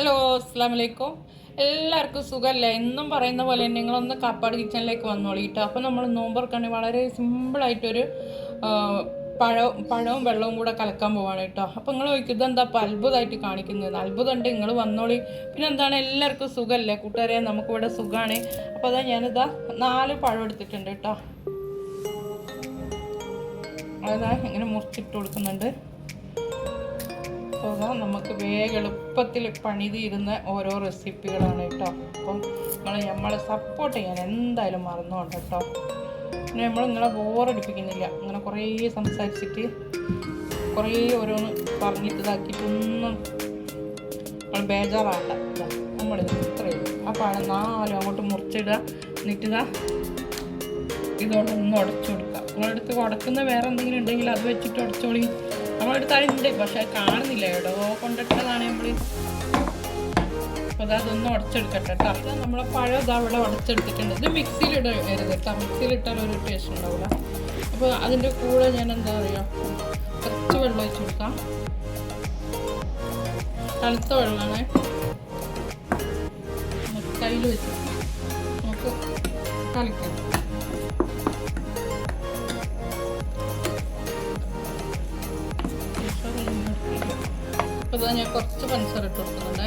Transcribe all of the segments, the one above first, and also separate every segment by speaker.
Speaker 1: അസ്സാമലൈക്കും എല്ലാവർക്കും സുഖമല്ലേ എന്നും പറയുന്ന പോലെ തന്നെ നിങ്ങളൊന്ന് കാപ്പാട് കിച്ചണിലേക്ക് വന്നോളൂ കേട്ടോ. അപ്പോൾ നമ്മൾ നോമ്പറക്കാണെങ്കിൽ വളരെ സിമ്പിളായിട്ടൊരു പഴവും പഴവും വെള്ളവും കൂടെ കലക്കാൻ പോവാണ് കേട്ടോ. അപ്പോൾ നിങ്ങൾ ചോദിക്കും എന്താ അപ്പോൾ അത്ഭുതമായിട്ട് കാണിക്കുന്നത്? അത്ഭുതമുണ്ട് നിങ്ങൾ വന്നോളി. പിന്നെ എന്താണ് എല്ലാവർക്കും സുഖമല്ലേ കൂട്ടുകാരെ നമുക്കിവിടെ സുഖമാണ് അപ്പോൾ അതാ ഞാനിതാ നാല് പഴം എടുത്തിട്ടുണ്ട് കേട്ടോ. അതാ ഇങ്ങനെ മുറിച്ചിട്ട് കൊടുക്കുന്നുണ്ട്. അപ്പോൾ അതാ നമുക്ക് വേഗം എളുപ്പത്തിൽ പണി തീരുന്ന ഓരോ റെസിപ്പികളാണ് കേട്ടോ. അപ്പം നിങ്ങൾ നമ്മളെ സപ്പോർട്ട് ചെയ്യാൻ എന്തായാലും മറന്നുകൊണ്ട് കേട്ടോ. പിന്നെ നമ്മൾ നിങ്ങളെ ബോറടിപ്പിക്കുന്നില്ല അങ്ങനെ കുറേ സംസാരിച്ചിട്ട് കുറേ ഓരോന്ന് പറഞ്ഞിട്ട് ഇതാക്കിയിട്ടൊന്നും നമ്മൾ ബേജാറാണ്ട നമ്മൾ ഇത്രയും ആ ആണ് നാലും അങ്ങോട്ട് മുറിച്ചിടുക. എന്നിട്ട് ഇതാ ഇതോടൊന്ന് ഉടച്ചു കൊടുക്കുക. നിങ്ങളെടുത്ത് ഉടക്കുന്ന വേറെ എന്തെങ്കിലും ഉണ്ടെങ്കിൽ അത് വെച്ചിട്ട് ഉടച്ചോളി. നമ്മളടുത്ത് അതിന്റെ പക്ഷെ കാണുന്നില്ല. കേട്ടോ കൊണ്ടിട്ടതാണ് നമ്മൾ അപ്പോൾ അതൊന്ന് ഉടച്ചെടുക്കട്ടെ കേട്ടോ അത് നമ്മളെ പഴം ഇതാ ഇവിടെ ഉടച്ചെടുത്തിട്ടുണ്ട്. ഇത് മിക്സിയിലിട വരുത് കേട്ടോ മിക്സിയിലിട്ടാൽ ഒരു ടേസ്റ്റ് ഉണ്ടാവില്ല അപ്പോൾ അതിന്റെ കൂടെ ഞാൻ എന്താ പറയുക കുറച്ച് വെള്ളം ഒഴിച്ച് കൊടുക്കാം. തണുത്ത വെള്ളമാണ് കയ്യിൽ വെച്ച്. നമുക്ക് കളിക്കാം അപ്പോൾ ഞാൻ കുറച്ച് പഞ്ചസാര ഇട്ട് കൊടുക്കുന്നുണ്ടേ.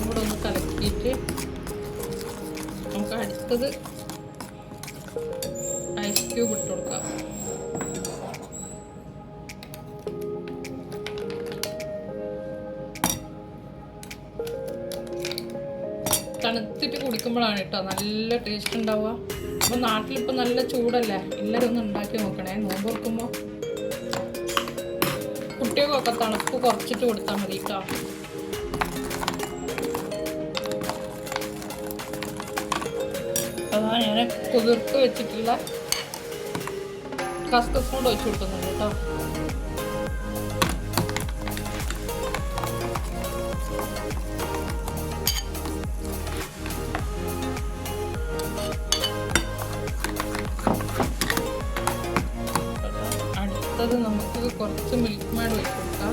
Speaker 1: ഇവിടെ ഒന്ന് കലക്കിയിട്ട് നമുക്ക് അടുത്തത് ഐസ് ക്യൂബ് ഇട്ട് കൊടുക്കാം. തണുത്തിട്ട് കുടിക്കുമ്പോഴാണ് കേട്ടോ നല്ല ടേസ്റ്റ് ഉണ്ടാവുക. അപ്പോൾ നാട്ടിലിപ്പോൾ നല്ല ചൂടല്ലേ? എല്ലാവരും ഒന്ന് ഉണ്ടാക്കി നോക്കണേ. നോമ്പ് തുറക്കുമ്പോൾ കുട്ടികൾക്കൊക്കെ തണുപ്പ് കുറച്ചിട്ട് കൊടുത്താൽ മതി കേട്ടോ. അതാ ഞാൻ കുതിർത്ത് വെച്ചിട്ടുള്ള കസ്കസ് കൊണ്ട് വെച്ച് കൊടുക്കുന്നുണ്ട് കേട്ടോ. അടുത്തത് നമുക്ക് കുറച്ച് മിൽക്ക് മേഡ് വെച്ച് കൊടുക്കാം.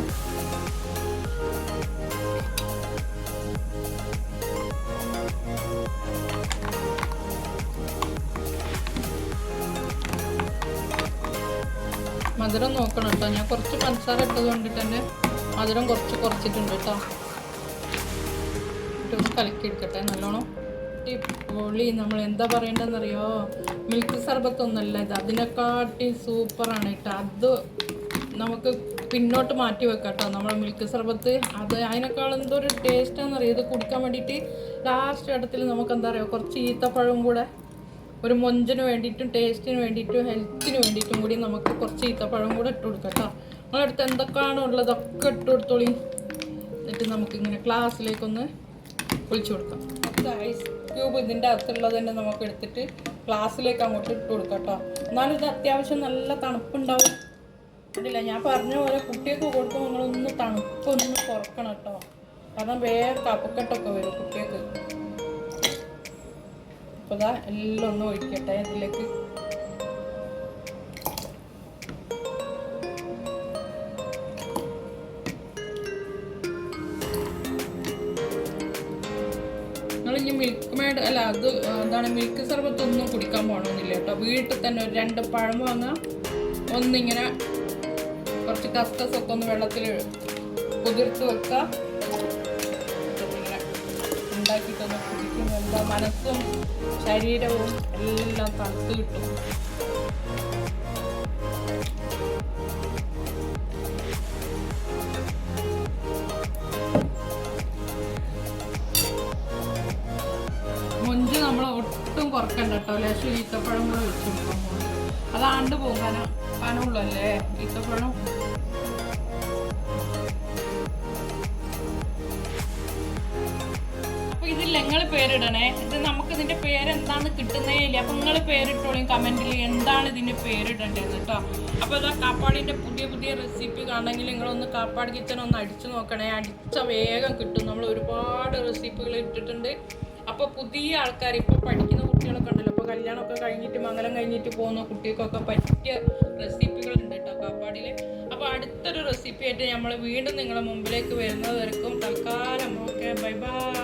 Speaker 1: മധുരം നോക്കണം കേട്ടോ. ഞാൻ കുറച്ച് പഞ്ചസാര ഇട്ടത് കൊണ്ടിട്ട് തന്നെ മധുരം കുറച്ച് കുറച്ചിട്ടുണ്ട് കേട്ടോ. ഇട്ടൊന്ന് കലക്കിയെടുക്കട്ടെ നല്ലോണം. ഈ പൊളി നമ്മൾ എന്താ പറയേണ്ടതെന്നറിയോ? മിൽക്ക് സർബത്ത് ഒന്നല്ല ഇത്. അതിനെക്കാട്ടി സൂപ്പറാണ് കേട്ടോ. അത് നമുക്ക് പിന്നോട്ട് മാറ്റി വെക്കാം കേട്ടോ നമ്മൾ മിൽക്ക് സർബത്ത്. അത് അതിനേക്കാൾ എന്തോ ഒരു ടേസ്റ്റാണെന്നറിയോ? ഇത് കുടിക്കാൻ വേണ്ടിയിട്ട് ലാസ്റ്റ് ഇടത്തിൽ നമുക്ക് എന്താ പറയുക കുറച്ച് ഈത്തപ്പഴവും കൂടെ ഒരു മൊഞ്ചിന് വേണ്ടിയിട്ടും ടേസ്റ്റിന് വേണ്ടിയിട്ടും ഹെൽത്തിന് വേണ്ടിയിട്ടും കൂടി നമുക്ക് കുറച്ച് ഈത്തപ്പഴം കൂടെ ഇട്ട് കൊടുക്കാം കേട്ടോ. നമ്മളടുത്ത് എന്തൊക്കെയാണോ ഉള്ളതൊക്കെ ഇട്ട് കൊടുത്തോളി. എന്നിട്ട് നമുക്കിങ്ങനെ ക്ലാസ്സിലേക്കൊന്ന് ഒഴിച്ചു കൊടുക്കാം. ഐസ് ക്യൂബ് ഇതിന്റെ അകത്തുള്ളത് തന്നെ നമുക്ക് എടുത്തിട്ട് ഗ്ലാസ്സിലേക്ക് അങ്ങോട്ട് ഇട്ട് കൊടുക്കാം കേട്ടോ എന്നാലും ഇത് അത്യാവശ്യം നല്ല തണുപ്പുണ്ടാവും. ഇല്ല ഞാൻ പറഞ്ഞ പോലെ കുട്ടിയൊക്കെ കൊടുക്കുമ്പോൾ നിങ്ങളൊന്ന് തണുപ്പൊന്ന് കുറക്കണം കേട്ടോ കാരണം വേറെ കപ്പക്കെട്ടൊക്കെ വരും കുട്ടികൾക്ക്. അപ്പോൾ എല്ലാം ഒന്ന് ഒഴിക്കട്ടെ ഇതിലേക്ക്. മിൽക്ക് മേഡ് അല്ല അത് എന്താണ് മിൽക്ക് സർബത്ത് ഒന്നും കുടിക്കാൻ പോകണമെന്നില്ല കേട്ടോ. വീട്ടിൽ തന്നെ ഒരു രണ്ട് പഴം വാങ്ങാം. ഒന്നിങ്ങനെ കുറച്ച് കസ്കസ് ഒക്കെ ഒന്ന് വെള്ളത്തിൽ കുതിർത്ത് വെക്കുക ഇങ്ങനെ ഉണ്ടാക്കിയിട്ടൊന്ന് കുടിക്കുമ്പോൾ എന്താ മനസ്സും ശരീരവും എല്ലാം തണുത്ത് കിട്ടും. കുറക്കണ്ട കേട്ടോ. ലേശം ഈത്തപ്പഴം കൂടെ വെച്ച് അതാണ്ട് പോകും കനം കനമുള്ളല്ലേ ഈത്തപ്പഴം. അപ്പൊ പേരിടണേ. ഇത് നമുക്ക് ഇതിന്റെ പേരെന്താന്ന് കിട്ടുന്നേ ഇല്ല. അപ്പൊ നിങ്ങൾ പേരിട്ടോളിയും കമന്റിൽ എന്താണ് ഇതിന്റെ പേരിടേണ്ടത് കേട്ടോ. അപ്പൊ ഇതാ കാപ്പാടിന്റെ പുതിയ പുതിയ റെസിപ്പി കാണണമെങ്കിൽ നിങ്ങളൊന്ന് കാപ്പാട് കിച്ചൺ ഒന്ന് അടിച്ചു നോക്കണേ. അടിച്ച വേഗം കിട്ടും. നമ്മൾ ഒരുപാട് റെസിപ്പികൾ ഇട്ടിട്ടുണ്ട്. അപ്പൊ പുതിയ ആൾക്കാർ ഇപ്പൊ പഠിക്കുന്ന കുട്ടികളൊക്കെ ഉണ്ടല്ലോ. കല്യാണം കല്യാണമൊക്കെ കഴിഞ്ഞിട്ട് മംഗലം കഴിഞ്ഞിട്ട് പോകുന്ന കുട്ടികൾക്കൊക്കെ പറ്റിയ റെസിപ്പികൾ ഉണ്ട് കേട്ടോ കാപ്പാടിൽ അപ്പോൾ അടുത്തൊരു റെസിപ്പി ആയിട്ട് നമ്മൾ വീണ്ടും നിങ്ങളുടെ മുമ്പിലേക്ക് വരുന്നവർക്കും തൽക്കാലം ഓക്കെ ബൈ ബൈ.